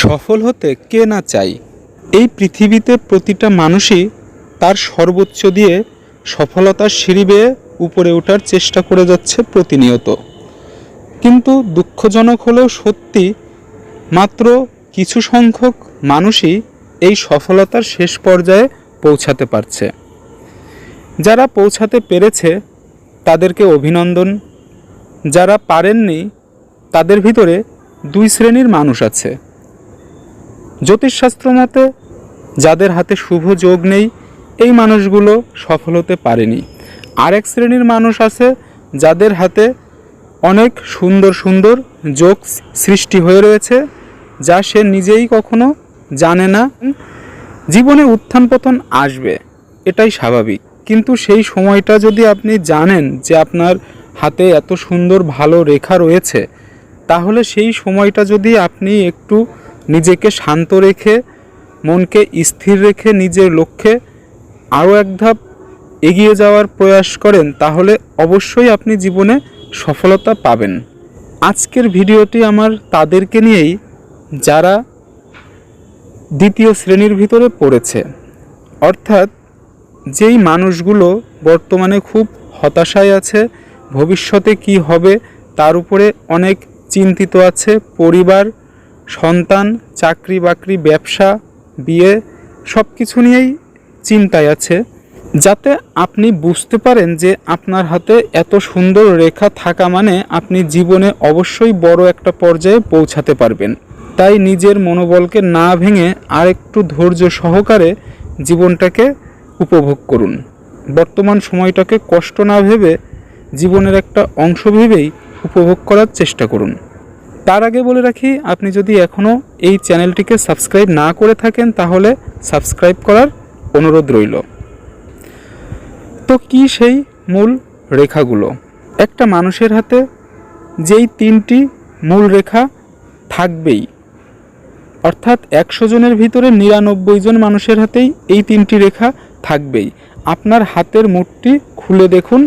সফল হতে কে না চাই? এই পৃথিবীতে প্রতিটা মানুষই তার সর্বোচ্চ দিয়ে সফলতার সিঁড়ি বেয়ে উপরে ওঠার চেষ্টা করে যাচ্ছে প্রতিনিয়ত। কিন্তু দুঃখজনক হলেও সত্যি মাত্র কিছু সংখ্যক মানুষই এই সফলতার শেষ পর্যায়ে পৌঁছাতে পারছে। যারা পৌঁছাতে পেরেছে তাদেরকে অভিনন্দন। যারা পারেননি তাদের ভিতরে দুই শ্রেণির মানুষ আছে। জ্যোতিষশাস্ত্র মতে যাদের হাতে শুভ যোগ নেই, এই মানুষগুলো সফল হতে পারেনি। আরেক শ্রেণির মানুষ আছে যাদের হাতে অনেক সুন্দর সুন্দর যোগ সৃষ্টি হয়ে রয়েছে, যা সে নিজেই কখনো জানে না। জীবনে উত্থান পতন আসবে, এটাই স্বাভাবিক। কিন্তু সেই সময়টা যদি আপনি জানেন যে আপনার হাতে এত সুন্দর ভালো রেখা রয়েছে, তাহলে সেই সময়টা যদি আপনি একটু নিজেকে শান্ত রেখে, মনকে স্থির রেখে নিজের লক্ষ্যে আরও এক ধাপ এগিয়ে যাওয়ার প্রয়াস করেন, তাহলে অবশ্যই আপনি জীবনে সফলতা পাবেন। আজকের ভিডিওটি আমার তাদেরকে নিয়েই, যারা দ্বিতীয় শ্রেণির ভিতরে পড়েছে। অর্থাৎ যেই মানুষগুলো বর্তমানে খুব হতাশায় আছে, ভবিষ্যতে কি হবে, তার উপরে অনেক চিন্তিত আছে, পরিবার সন্তান, চাকরি বাকরি, ব্যবসা, বিয়ে সব কিছু নিয়েই চিন্তায় আছে। যাতে আপনি বুঝতে পারেন যে আপনার হাতে এত সুন্দর রেখা থাকা মানে আপনি জীবনে অবশ্যই বড় একটা পর্যায়ে পৌঁছাতে পারবেন। তাই নিজের মনোবলকে না ভেঙে আর একটু ধৈর্য সহকারে জীবনটাকে উপভোগ করুন। বর্তমান সময়টাকে কষ্ট না ভেবে জীবনের একটা অংশ ভেবেই উপভোগ করার চেষ্টা করুন। তার আগে বলে রাখি, আপনি যদি এখনও এই চ্যানেলটিকে সাবস্ক্রাইব না করে থাকেন, তাহলে সাবস্ক্রাইব করার অনুরোধ রইল। তো কি সেই মূল রেখাগুলো? একটা মানুষের হাতে যেই তিনটি মূল রেখা থাকবেই। অর্থাৎ একশো জনের ভিতরে নিরানব্বই জন মানুষের হাতেই এই তিনটি রেখা থাকবেই। আপনার হাতের মুঠটি খুলে দেখুন,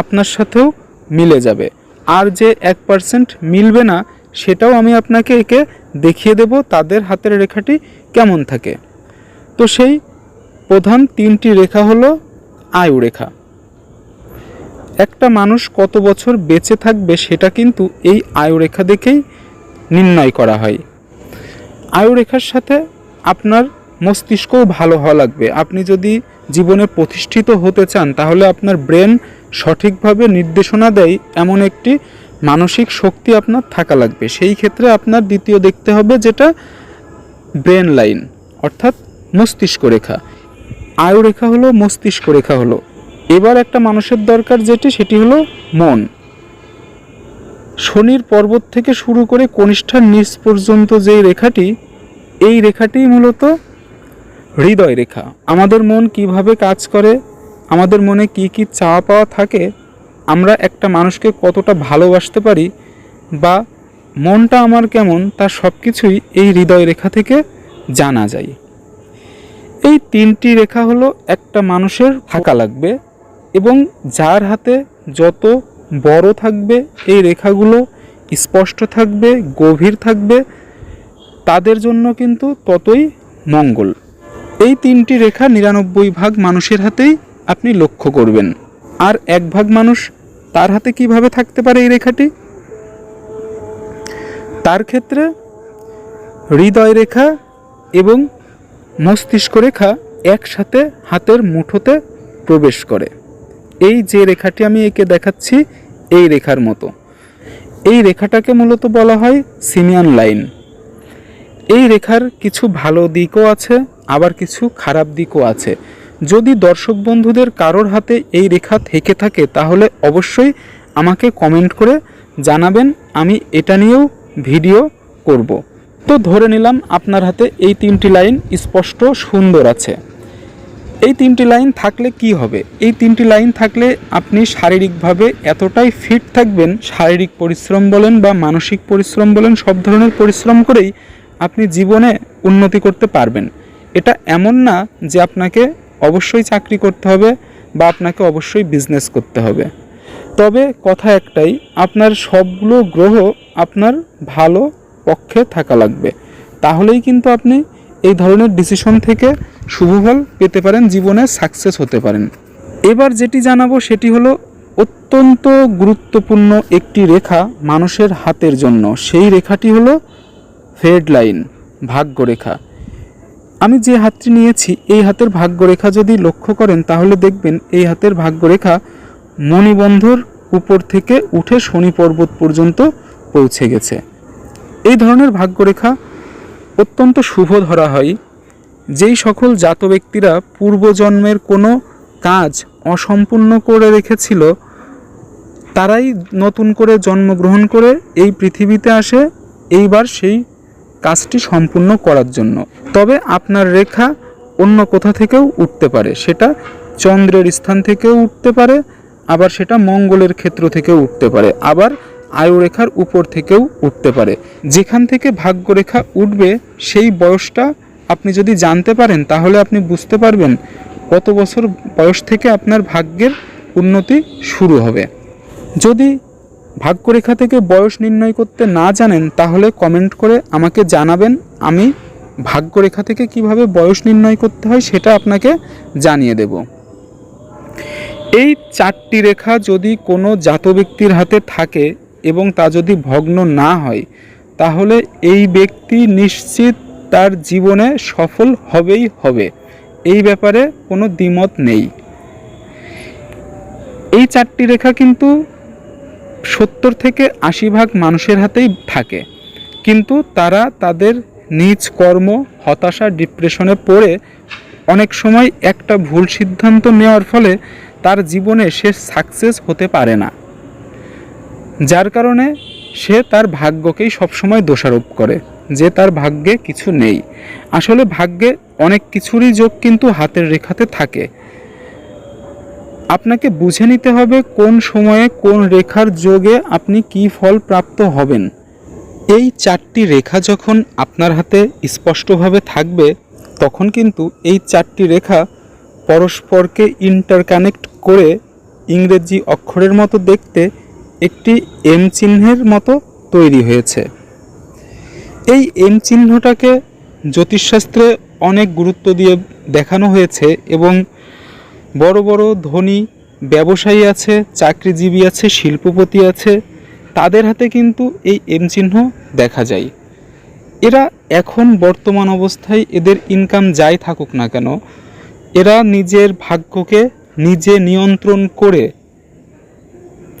আপনার সাথেও মিলে যাবে। আর যে এক পার্সেন্ট মিলবে না সেটাও আমি আপনাকে একে দেখিয়ে দেব তাদের হাতের রেখাটি কেমন থাকে। তো সেই প্রধান তিনটি রেখা হলো আয়ু রেখা। একটা মানুষ কত বছর বেঁচে থাকবে সেটা কিন্তু এই আয়ু রেখা দেখেই নির্ণয় করা হয়। আয়ু রেখার সাথে আপনার মস্তিষ্কও ভালো হওয়া লাগবে। আপনি যদি জীবনে প্রতিষ্ঠিত হতে চান তাহলে আপনার ব্রেন সঠিকভাবে নির্দেশনা দেয় এমন একটি মানসিক শক্তি আপনার থাকা লাগবে। সেই ক্ষেত্রে আপনার দ্বিতীয় দেখতে হবে যেটা ব্রেন লাইন, অর্থাৎ মস্তিষ্ক রেখা। আয়ু রেখা হলো, মস্তিষ্ক রেখা হলো। এবার একটা মানুষের দরকার যেটি, সেটি হলো মন। শনির পর্বত থেকে শুরু করে কনিষ্ঠার নিচ পর্যন্ত যেই রেখাটি, এই রেখাটি মূলত হৃদয় রেখা। আমাদের মন কীভাবে কাজ করে? আমাদের মনে কি কি চাওয়া পাওয়া থাকে? আমরা একটা মানুষকে কতটা ভালোবাসতে পারি বা মনটা আমার কেমন তার সব কিছুই এই হৃদয় রেখা থেকে জানা যায়। এই তিনটি রেখা হলো একটা মানুষের থাকা লাগবে এবং যার হাতে যত বড় থাকবে, এই রেখাগুলো স্পষ্ট থাকবে, গভীর থাকবে, তাদের জন্য কিন্তু ততই মঙ্গল। এই তিনটি রেখা নিরানব্বই ভাগ মানুষের হাতেই আপনি লক্ষ্য করবেন। আর এক ভাগ মানুষ তার হাতে কীভাবে থাকতে পারে এই রেখাটি? তার ক্ষেত্রে হৃদয় রেখা এবং মস্তিষ্ক রেখা একসাথে হাতের মুঠোতে প্রবেশ করে। এই যে রেখাটি আমি একে দেখাচ্ছি, এই রেখার মতো। এই রেখাটাকে মূলত বলা হয় সিমিয়ান লাইন। এই রেখার কিছু ভালো দিকও আছে, আবার কিছু খারাপ দিকও আছে। যদি দর্শক বন্ধুদের কারোর হাতে এই রেখা থেকে থাকে, তাহলে অবশ্যই আমাকে কমেন্ট করে জানাবেন। আমি এটা নিয়েও ভিডিও করব। তো ধরে নিলাম আপনার হাতে এই তিনটি লাইন স্পষ্ট সুন্দর আছে। এই তিনটি লাইন থাকলে কি হবে? এই তিনটি লাইন থাকলে আপনি শারীরিকভাবে এতটাই ফিট থাকবেন, শারীরিক পরিশ্রম বলেন বা মানসিক পরিশ্রম বলেন, সব ধরনের পরিশ্রম করেই আপনি জীবনে উন্নতি করতে পারবেন। এটা এমন না যে আপনাকে অবশ্যই চাকরি করতে হবে বা আপনাকে অবশ্যই বিজনেস করতে হবে। তবে কথা একটাই, আপনার সবগুলো গ্রহ আপনার ভালো পক্ষে থাকা লাগবে। তাহলেই কিন্তু আপনি এই ধরনের ডিসিশন থেকে শুভফল পেতে পারেন, জীবনে সাকসেস হতে পারেন। এবার যেটি জানাব সেটি হলো, অত্যন্ত গুরুত্বপূর্ণ একটি রেখা মানুষের হাতের জন্য। সেই রেখাটি হলো ফেড লাইন ভাগ্যরেখা আমি যে হাতটি নিয়েছি, এই হাতের ভাগ্যরেখা যদি লক্ষ্য করেন, তাহলে দেখবেন এই হাতের ভাগ্যরেখা মণিবন্ধর উপর থেকে উঠে শনি পর্বত পর্যন্ত পৌঁছে গেছে। এই ধরনের ভাগ্যরেখা অত্যন্ত শুভ ধরা হয়। যেই সকল জাত ব্যক্তিরা পূর্বজন্মের কোনো কাজ অসম্পূর্ণ করে রেখেছিল, তারাই নতুন করে জন্মগ্রহণ করে এই পৃথিবীতে আসে, এইবার সেই কাজটি সম্পূর্ণ করার জন্য। তবে আপনার রেখা অন্য কোথা থেকেও উঠতে পারে। সেটা চন্দ্রের স্থান থেকেও উঠতে পারে, আবার সেটা মঙ্গলের ক্ষেত্র থেকেও উঠতে পারে, আবার আয়ুরেখার উপর থেকেও উঠতে পারে। যেখান থেকে ভাগ্যরেখা উঠবে, সেই বয়সটা আপনি যদি জানতে পারেন, তাহলে আপনি বুঝতে পারবেন কত বছর বয়স থেকে আপনার ভাগ্যের উন্নতি শুরু হবে। যদি ভাগ্যরেখা থেকে বয়স নির্ণয় করতে না জানেন তাহলে কমেন্ট করে আমাকে জানাবেন। আমি ভাগ্যরেখা থেকে কীভাবে বয়স নির্ণয় করতে হয় সেটা আপনাকে জানিয়ে দেব। এই চারটি রেখা যদি কোনো জাত ব্যক্তির হাতে থাকে এবং তা যদি ভগ্ন না হয়, তাহলে এই ব্যক্তি নিশ্চিত তার জীবনে সফল হবেই হবে। এই ব্যাপারে কোনো দ্বিমত নেই। এই চারটি রেখা কিন্তু সত্তর থেকে আশি ভাগ মানুষের হাতেই থাকে। কিন্তু তারা তাদের নিজ কর্ম, হতাশা, ডিপ্রেশনে পড়ে অনেক সময় একটা ভুল সিদ্ধান্ত নেওয়ার ফলে তার জীবনে সে সাকসেস হতে পারে না। যার কারণে সে তার ভাগ্যকেই সবসময় দোষারোপ করে, যে তার ভাগ্যে কিছু নেই। আসলে ভাগ্যে অনেক কিছুরই যোগ কিন্তু হাতের রেখাতে থাকে। আপনাকে বুঝে নিতে হবে কোন সময়ে কোন রেখার যোগে আপনি কি ফল প্রাপ্ত হবেন। এই চারটি রেখা যখন আপনার হাতে স্পষ্টভাবে থাকবে, তখন কিন্তু এই চারটি রেখা পরস্পরকে ইন্টারকানেক্ট করে ইংরেজি অক্ষরের মতো দেখতে একটি এম চিহ্নের মতো তৈরি হয়েছে। এই এম চিহ্নটাকে জ্যোতিষশাস্ত্রে অনেক গুরুত্ব দিয়ে দেখানো হয়েছে এবং বড় বড় ধনী ব্যবসায়ী আছে, চাকরিজীবী আছে, শিল্পপতি আছে, তাদের হাতে কিন্তু এই এম চিহ্ন দেখা যায়। এরা এখন বর্তমান অবস্থায় এদের ইনকাম যাই থাকুক না কেন, এরা নিজের ভাগ্যকে নিজে নিয়ন্ত্রণ করে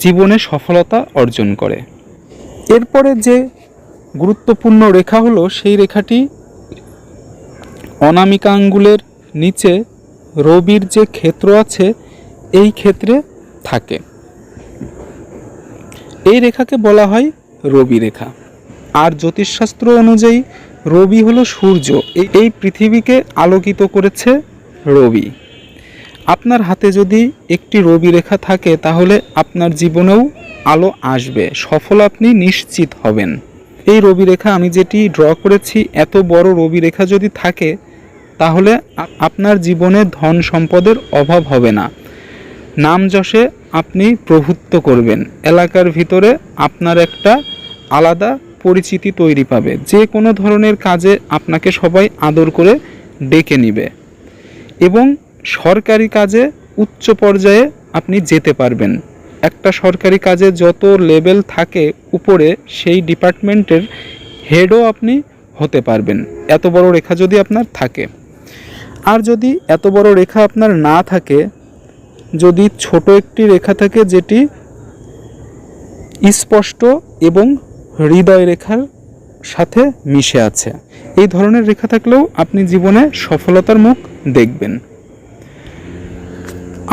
জীবনে সফলতা অর্জন করে। এরপরে যে গুরুত্বপূর্ণ রেখা হলো, সেই রেখাটি অনামিকা আঙ্গুলের নিচে রবির যে ক্ষেত্র আছে, এই ক্ষেত্রে থাকে। এই রেখাকে বলা হয় রবি রেখা। আর জ্যোতিষশাস্ত্র অনুযায়ী রবি হলো সূর্য। এই পৃথিবীকে আলোকিত করেছে রবি। আপনার হাতে যদি একটি রবি রেখা থাকে, তাহলে আপনার জীবনেও আলো আসবে। সফল আপনি নিশ্চিত হবেন। এই রবি রেখা আমি যেটি ড্র করেছি, এত বড় রবি রেখা যদি থাকে তাহলে আপনার জীবনে ধন সম্পদের অভাব হবে না। নাম যশে আপনি প্রভুত্ব করবেন। এলাকার ভিতরে আপনার একটা আলাদা পরিচিতি তৈরি পাবে। যে কোনো ধরনের কাজে আপনাকে সবাই আদর করে ডেকে নিবে। এবং সরকারি কাজে উচ্চ পর্যায়ে আপনি যেতে পারবেন। একটা সরকারি কাজে যত লেভেল থাকে উপরে, সেই ডিপার্টমেন্টের হেডও আপনি হতে পারবেন। এত বড় রেখা যদি আপনার থাকে। আর যদি এত বড় রেখা আপনার না থাকে, যদি ছোট একটি রেখা থাকে যেটি স্পষ্ট এবং হৃদয় রেখার সাথে মিশে আছে, এই ধরনের রেখা থাকলেও আপনি জীবনে সফলতার মুখ দেখবেন।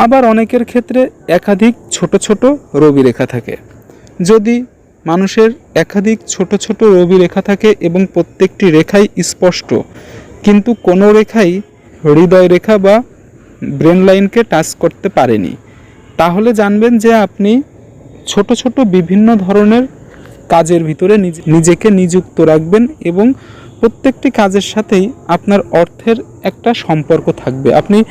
আবার অনেকের ক্ষেত্রে একাধিক ছোট ছোট রবি রেখা থাকে। যদি মানুষের একাধিক ছোট ছোট রবি রেখা থাকে এবং প্রত্যেকটি রেখাই স্পষ্ট, কিন্তু কোনো রেখাই হৃদয় রেখা বা ব্রেন লাইনকে টাচ করতে পারেনি। তাহলে জানবেন যে আপনি ছোট ছোট বিভিন্ন ধরনের কাজের ভিতরে নিজে- নিজেকে নিযুক্ত রাখবেন এবং প্রত্যেকটি কাজের সাথেই আপনার অর্থের একটা সম্পর্ক থাকবে। আপনি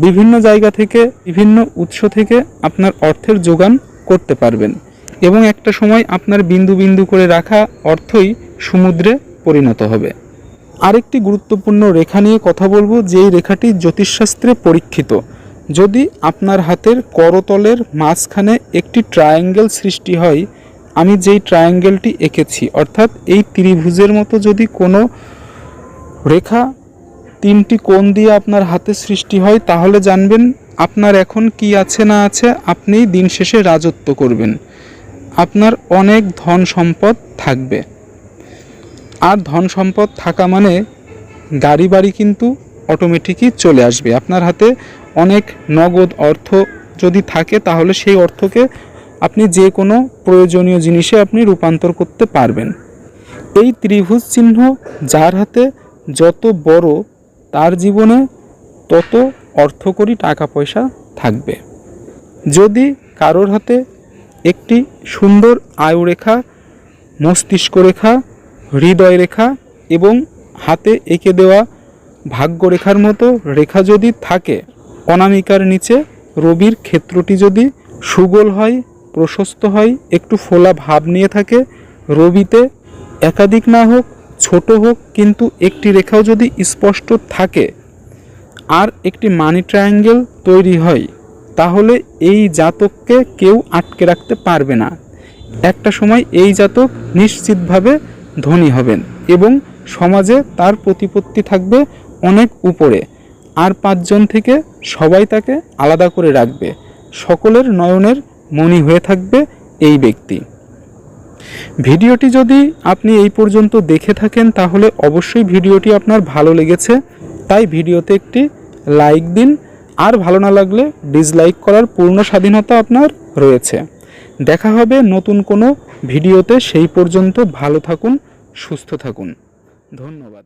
বিভিন্ন জায়গা থেকে, বিভিন্ন উৎস থেকে আপনার অর্থের যোগান করতে পারবেন এবং একটা সময় আপনার বিন্দু বিন্দু করে রাখা অর্থই সমুদ্রে পরিণত হবে। আরেকটি গুরুত্বপূর্ণ রেখা নিয়ে কথা বলব, যেই রেখাটি জ্যোতিষশাস্ত্রে পরীক্ষিত। যদি আপনার হাতের করতলের মাঝখানে একটি ট্রায়াঙ্গেল সৃষ্টি হয়, আমি যেই ট্রায়াঙ্গেলটি এঁকেছি, অর্থাৎ এই ত্রিভুজের মতো যদি কোনো রেখা তিনটি কোণ দিয়ে আপনার হাতে সৃষ্টি হয়, তাহলে জানবেন আপনার এখন কি আছে না আছে আপনি দিন শেষে রাজত্ব করবেন। আপনার অনেক ধন সম্পদ থাকবে। আর ধন সম্পদ থাকা মানে গাড়ি বাড়ি কিন্তু অটোমেটিকই চলে আসবে। আপনার হাতে অনেক নগদ অর্থ যদি থাকে, তাহলে সেই অর্থকে আপনি যে কোনো প্রয়োজনীয় জিনিসে আপনি রূপান্তর করতে পারবেন। এই ত্রিভুজ চিহ্ন যার হাতে যত বড়, তার জীবনে তত অর্থকরী টাকা পয়সা থাকবে। যদি কারোর হাতে একটি সুন্দর আয়ুরেখা, মস্তিষ্ক রেখা হৃদয় রেখা এবং হাতে এঁকে দেওয়া ভাগ্যরেখার মতো রেখা যদি থাকে, অনামিকার নিচে রবির ক্ষেত্রটি যদি সুগোল হয়, প্রশস্ত হয়, একটু ফোলা ভাব নিয়ে থাকে, রবিতে একাধিক না হোক, ছোট হোক, কিন্তু একটি রেখাও যদি স্পষ্ট থাকে আর একটি মানি ট্রায়াঙ্গেল তৈরি হয়, তাহলে এই জাতককে কেউ আটকে রাখতে পারবে না। একটা সময় এই জাতক নিশ্চিতভাবে ধনী হবেন এবং সমাজে তার প্রতিপত্তি থাকবে অনেক উপরে। আর পাঁচজন থেকে সবাই তাকে আলাদা করে রাখবে। সকলের নয়নের মণি হয়ে থাকবে এই ব্যক্তি। ভিডিওটি যদি আপনি এই পর্যন্ত দেখে থাকেন, তাহলে অবশ্যই ভিডিওটি আপনার ভালো লেগেছে। তাই ভিডিওতে একটি লাইক দিন। আর ভালো না লাগলে ডিসলাইক করার পূর্ণ স্বাধীনতা আপনার রয়েছে। দেখা হবে নতুন কোনো ভিডিওতে। সেই পর্যন্ত ভালো থাকুন সুস্থ থাকুন। ধন্যবাদ।